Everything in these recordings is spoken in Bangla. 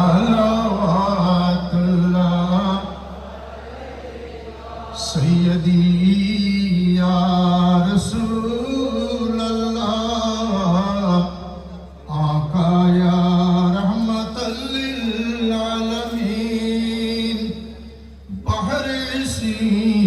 صلوات اللہ سیدی یا رسول اللہ آقا یا رحمت للعالمین بحر سی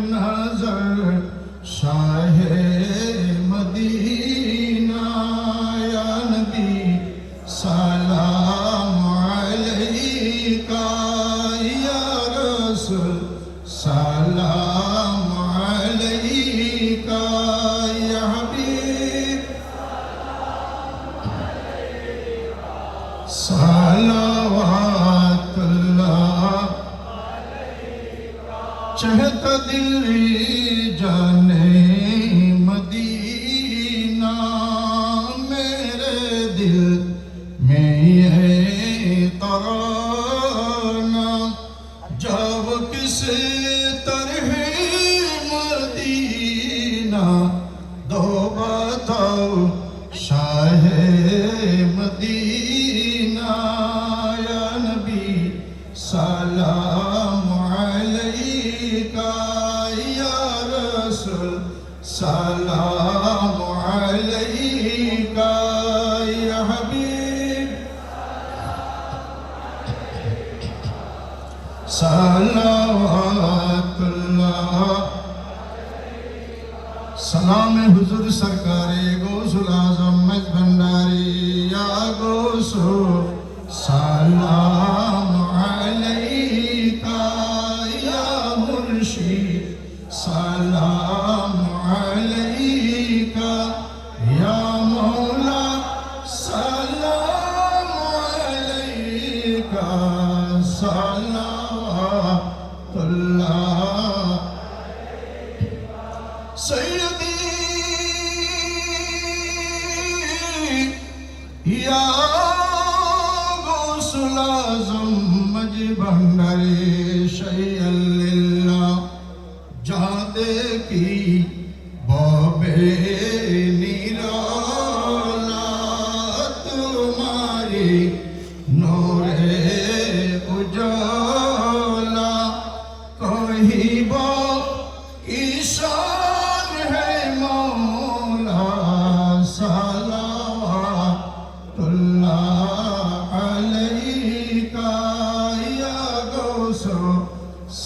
नजर शाह मदीना या नबी साला جب کس طرح مدینہ دو بتاؤ شاہ مدینہ یا نبی سلام علیکہ یا رسول سلام सलाम हुजूर सरकारी गौसुल आजम मज भंडारी या गौसुल یا غوث العظم مجھ بھنڈاری شیع اللہ جہادے کی بابے نیرالا تمہاری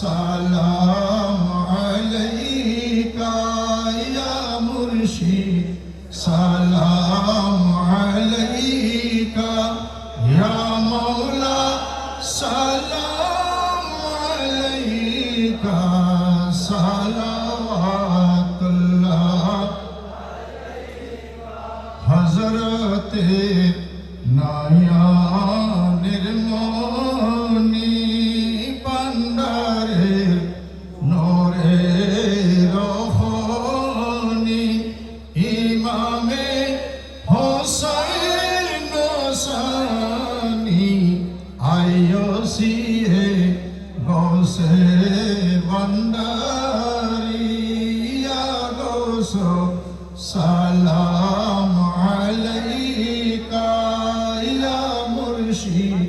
সালাম আলাইকা ইয়া মুর্শিদ। সালাম আলাইকা ইয়া মাওলা। সালাম আলাইকা। সালাওয়াতুল্লাহ। হযরতে নায়া নির্মল রহনি ইমামে হোসাইন সানি আইয়সিয়ে গৌসে বন্ডারি গৌসো সালাম আলাইকা ইয়া মুর্শিদ